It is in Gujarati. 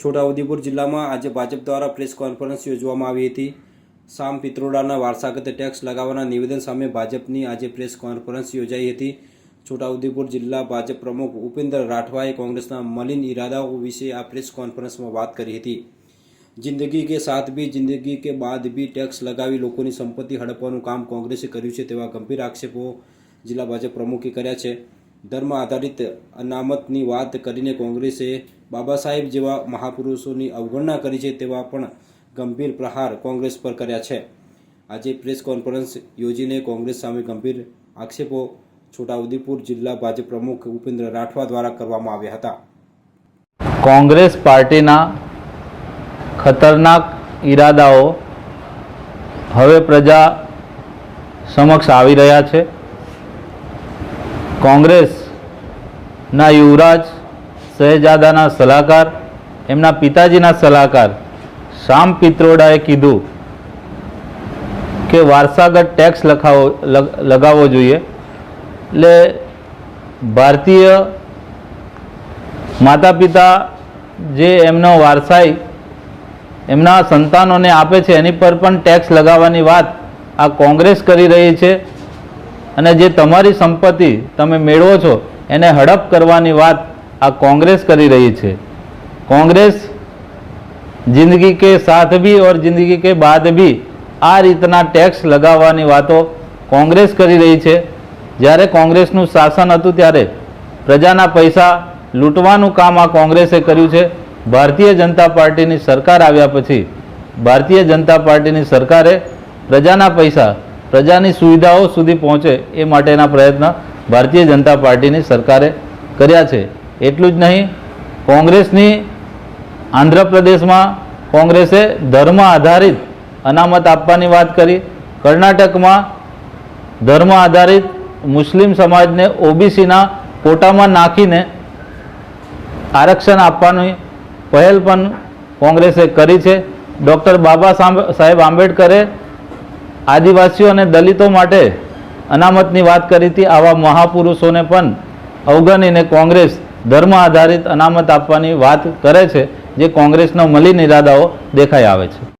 છોટાઉદેપુર જિલ્લામાં આજે ભાજપ દ્વારા પ્રેસ કોન્ફરન્સ યોજવામાં આવી હતી. સામ પિત્રોડાના વારસાગત ટેક્સ લગાવવાના નિવેદન સામે ભાજપની આજે પ્રેસ કોન્ફરન્સ યોજાઈ હતી. છોટાઉદેપુર જિલ્લા ભાજપ પ્રમુખ ઉપેન્દ્ર રાઠવાએ કોંગ્રેસના મલિન ઇરાદાઓ વિશે આ પ્રેસ કોન્ફરન્સમાં વાત કરી હતી. જિંદગી કે સાથ બી, જિંદગી કે બાદ બી ટેક્સ લગાવી લોકોની સંપત્તિ હડપવાનું કામ કોંગ્રેસે કર્યું છે તેવા ગંભીર આક્ષેપો જિલ્લા ભાજપ પ્રમુખે કર્યા છે. ધર્મ આધારિત અનામતની વાત કરીને કોંગ્રેસે બાબા સાહેબ જેવા મહાપુરુષોની અવગણના કરી છે તેવા પણ ગંભીર પ્રહાર કોંગ્રેસ પર કર્યા છે. આજે પ્રેસ કોન્ફરન્સ યોજીને કોંગ્રેસ સામે ગંભીર આક્ષેપો છોટાઉદેપુર જિલ્લા ભાજપ પ્રમુખ ઉપેન્દ્ર રાઠવા દ્વારા કરવામાં આવ્યા હતા. કોંગ્રેસ પાર્ટીના ખતરનાક ઈરાદાઓ હવે પ્રજા સમક્ષ આવી રહ્યા છે. કોંગ્રેસના યુવરાજ, શહેજાદાના સલાહકાર, એમના પિતાજીના સલાહકાર, શામ પિત્રોડાએ કીધું કે વારસાગત ટેક્સ લખાવો લગાવવો જોઈએ. એટલે ભારતીય માતા પિતા જે એમનો વારસાઈ, એમના સંતાનોને આપે છે, એની પર પણ ટેક્સ લગાવવાની વાત આ કોંગ્રેસ કરી રહી છે. અને જે તમારી સંપત્તિ તમે મેળવો છો, એને હડપ કરવાની વાત આ કોંગ્રેસ કરી રહી છે. કોંગ્રેસ જિંદગી કે સાથ ભી ઓર જિંદગી કે બાદ ભી આ રીતના ટેક્સ લગાવવાની વાતો કોંગ્રેસ કરી રહી છે. જ્યારે કોંગ્રેસનું શાસન હતું ત્યારે પ્રજાના પૈસા લૂંટવાનું કામ આ કોંગ્રેસે કર્યું છે. ભારતીય જનતા પાર્ટીની સરકાર આવ્યા પછી ભારતીય જનતા પાર્ટીની સરકારે પ્રજાના પૈસા પ્રજાની સુવિધાઓ સુધી પહોંચે એ માટેના પ્રયત્ન ભારતીય જનતા પાર્ટીની સરકારે કર્યા છે. એટલું જ નહીં, કોંગ્રેસની આંધ્રપ્રદેશમાં કોંગ્રેસે ધર્મ આધારિત અનામત આપવાની વાત કરી. કર્ણાટકમાં ધર્મ આધારિત મુસ્લિમ સમાજને ઓબીસીના કોટામાં નાખીને આરક્ષણ આપવાની પહેલ પણ કોંગ્રેસે કરી છે. ડૉક્ટર બાબા સાહેબ આંબેડકરે આદિવાસીઓ અને દલિતો માટે અનામતની વાત કરી હતી. આવા મહાપુરુષોને પણ અવગણીને કોંગ્રેસ ધર્મ આધારિત અનામત આપવાની વાત કરે છે. જે કોંગ્રેસનો મલિન ઇરાદાઓ દેખાઈ આવે છે.